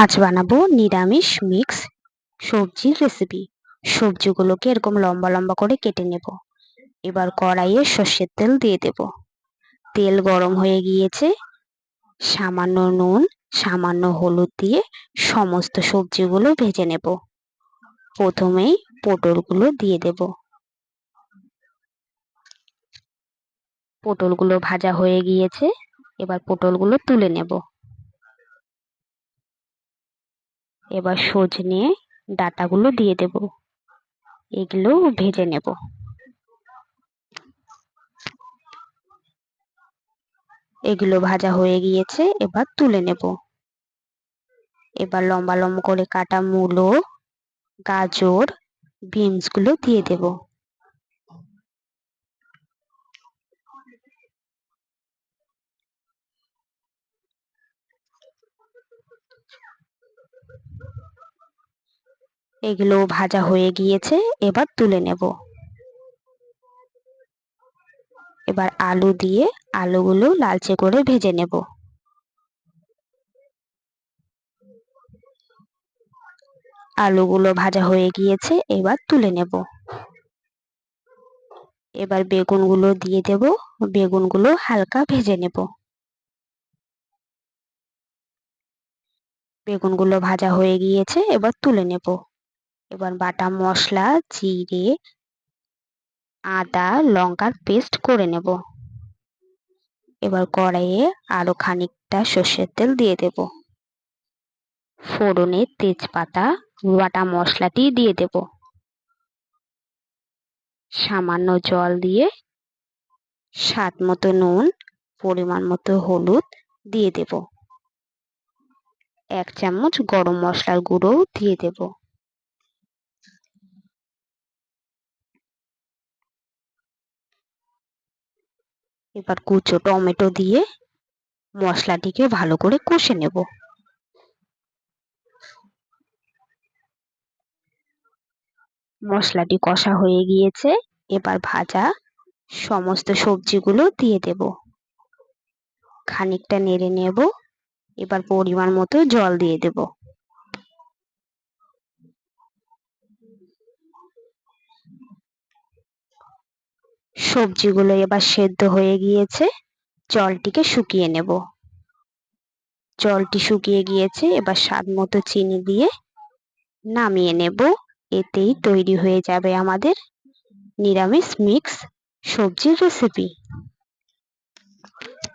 আজ বানাবো নিরামিষ মিক্স সবজির রেসিপি সবজিগুলোকে এরকম লম্বা লম্বা করে কেটে নেব। এবার কড়াইয়ে সর্ষের তেল দিয়ে দেব। তেল গরম হয়ে গিয়েছে। সামান্য নুন, সামান্য হলুদ দিয়ে সমস্ত সবজিগুলো ভেজে নেব। প্রথমেই পটলগুলো দিয়ে দেব। পটলগুলো ভাজা হয়ে গিয়েছে। এবার পটলগুলো তুলে নেব। এবার সজনে ডাটাগুলো দিয়ে দেব। এগুলো ভেজে নেব। এগুলো ভাজা হয়ে গিয়েছে, এবার তুলে নেব। এবার লম্বা লম্বা করে কাটা মূলো, গাজর, বিনসগুলো দিয়ে দেব। এগুলো ভাজা হয়ে গিয়েছে, এবার তুলে নেব। এবার আলু দিয়ে আলুগুলো লালচে করে ভেজে নেব। আলুগুলো ভাজা হয়ে গিয়েছে, এবার তুলে নেব। এবার বেগুনগুলো দিয়ে দেব, বেগুনগুলো হালকা ভেজে নেব। বেগুনগুলো ভাজা হয়ে গিয়েছে, এবার তুলে নেব। এবার বাটা মশলা, জিরে, আদা লঙ্কার পেস্ট করে নেব। এবার কড়াইয়ে আরও খানিকটা সর্ষের তেল দিয়ে দেব। ফোড়নে তেজপাতা, বাটা মশলাটি দিয়ে দেব। সামান্য জল দিয়ে স্বাদ মতো নুন, পরিমাণ মতো হলুদ দিয়ে দেব। এক চামচ গরম মশলার গুঁড়ো দিয়ে দেব। এবার কুচো টমেটো দিয়ে মশলাটিকে ভালো করে কষে নেব। মশলাটি কষা হয়ে গিয়েছে, এবার ভাজা সমস্ত সবজিগুলো দিয়ে দেব। খানিকটা নেড়ে নেব, এবার পরিমাণ মতো জল দিয়ে দেব। সবজিগুলো এবার সেদ্ধ হয়ে গিয়েছে, জলটিকে শুকিয়ে নেব। জলটি শুকিয়ে গিয়েছে, এবার স্বাদ মতো চিনি দিয়ে নামিয়ে নেব। এতেই তৈরি হয়ে যাবে আমাদের নিরামিষ মিক্স সবজির রেসিপি